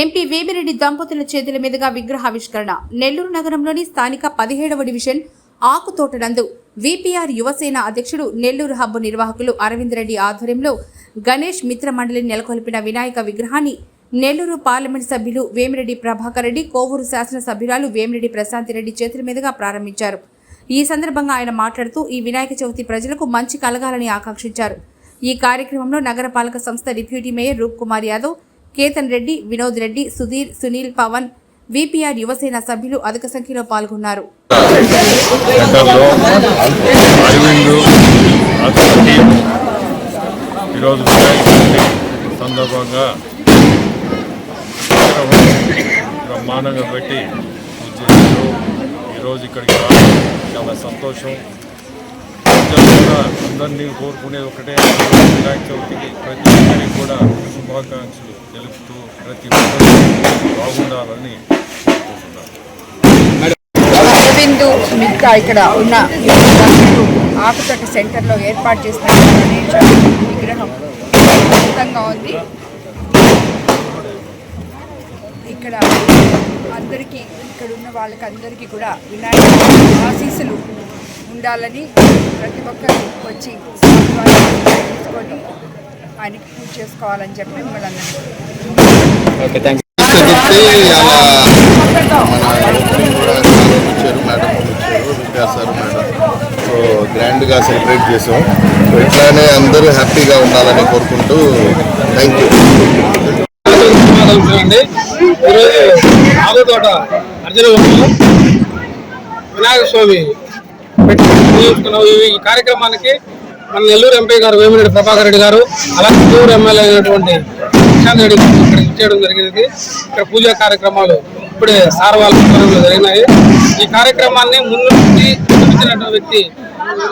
MP Vemireddy దంపతుల చేతుల మీదుగా విగ్రహావిష్కరణ. నెల్లూరు నగరంలోని స్థానిక పదిహేడవ డివిజన్ ఆకుతోటనందు విపిఆర్ యువసేన అధ్యక్షుడు నెల్లూరు హబ్ నిర్వాహకులు అరవింద్ రెడ్డి ఆధ్వర్యంలో గణేష్ మిత్ర మండలి నెలకొల్పిన వినాయక విగ్రహాన్ని నెల్లూరు పార్లమెంట్ సభ్యులు వేమిరెడ్డి ప్రభాకర్ రెడ్డి కోవూరు శాసనసభ్యురాలు వేమిరెడ్డి ప్రశాంతిరెడ్డి చేతుల మీదుగా ప్రారంభించారు. ఈ సందర్భంగా ఆయన మాట్లాడుతూ ఈ వినాయక చవితి ప్రజలకు మంచి కలగాలని ఆకాంక్షించారు. ఈ కార్యక్రమంలో నగరపాలక సంస్థ deputy mayor Roop Kumar Yadav Ketan Reddy Vinod Reddy Sudheer Sunil Pavan VPR Yuvasena సభ్యులు అధిక సంఖ్యలో పాల్గొన్నారు. సెంటర్లో ఈరోజు సందర్భంగా బ్రహ్మాండంగా పెట్టి ఈరోజు ఇక్కడికి రావడం చాలా సంతోషం. అందరినీ కోరుకునే ఒకటే వినాయక చవితికి ప్రతి ఒక్కరికి కూడా శుభాకాంక్షలు తెలుపుతూ ప్రతి ఒక్కరు బాగుండాలని కోరుకుంటున్నాను. అరవిందు మిగతా ఇక్కడ ఉన్న ఆకుతట సెంటర్లో ఏర్పాటు చేసిన గణేష్ విగ్రహం అద్భుతంగా ఉంది. ఇక్కడ అందరికీ ఇక్కడ ఉన్న వాళ్ళకి అందరికీ కూడా వినాయక ఆశీస్సులు ఉండాలని ప్రతి ఒక్కరు వచ్చి తీసుకొని ఆయనకి పూజ చేసుకోవాలని చెప్పి మిమ్మల్ని అందరికీ వచ్చారు మేడం వచ్చారు విద్యా సార్ మేడం. సో గ్రాండ్గా సెలబ్రేట్ చేసాం సో ఇట్లానే అందరూ హ్యాపీగా ఉండాలని కోరుకుంటూ థ్యాంక్ యూ ఈరోజు ఆగుతోట అర్జున వినాయక స్వామి. ఈ ఈ కార్యక్రమానికి మన నెల్లూరు ఎంపీ గారు వేమిరెడ్డి ప్రభాకర్ రెడ్డి గారు అలాగే నెల్లూరు ఎమ్మెల్యే అయినటువంటి ప్రశాంత్ రెడ్డి గారు ఇక్కడ ఇచ్చేయడం జరిగింది. ఇక్కడ పూజా కార్యక్రమాలు ఇప్పుడే సార్ జరిగినాయి. ఈ కార్యక్రమాన్ని ముందు నుంచి చూపించినటువంటి వ్యక్తి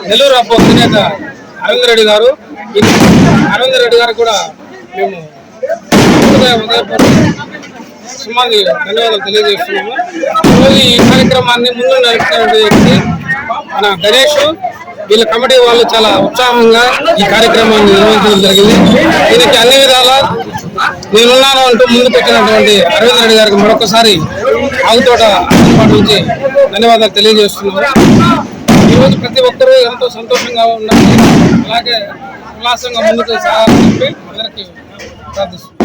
నెల్లూరు అబ్బో అధినేత అరవింద్ రెడ్డి గారు. అరవింద్ రెడ్డి గారు కూడా మేము సుమారు ధన్యవాదాలు తెలియజేస్తున్నాము. ఈ కార్యక్రమాన్ని ముందు నడుపుతున్న వ్యక్తి మన గణేష్ వీళ్ళ కమిటీ వాళ్ళు చాలా ఉత్సాహంగా ఈ కార్యక్రమాన్ని నిర్వహించడం జరిగింది. దీనికి అన్ని విధాల నేనున్నాను అంటూ ముందు పెట్టినటువంటి అరవింద్ రెడ్డి గారికి మరొకసారి ఆగుతోట అందుబాటు నుంచి ధన్యవాదాలు తెలియజేస్తున్నాను. ఈరోజు ప్రతి ఒక్కరూ ఎంతో సంతోషంగా ఉన్నారు. అలాగే ఉల్లాసంగా ముందుకు సాగాలని చెప్పి అందరికీ ప్రార్థిస్తున్నాను.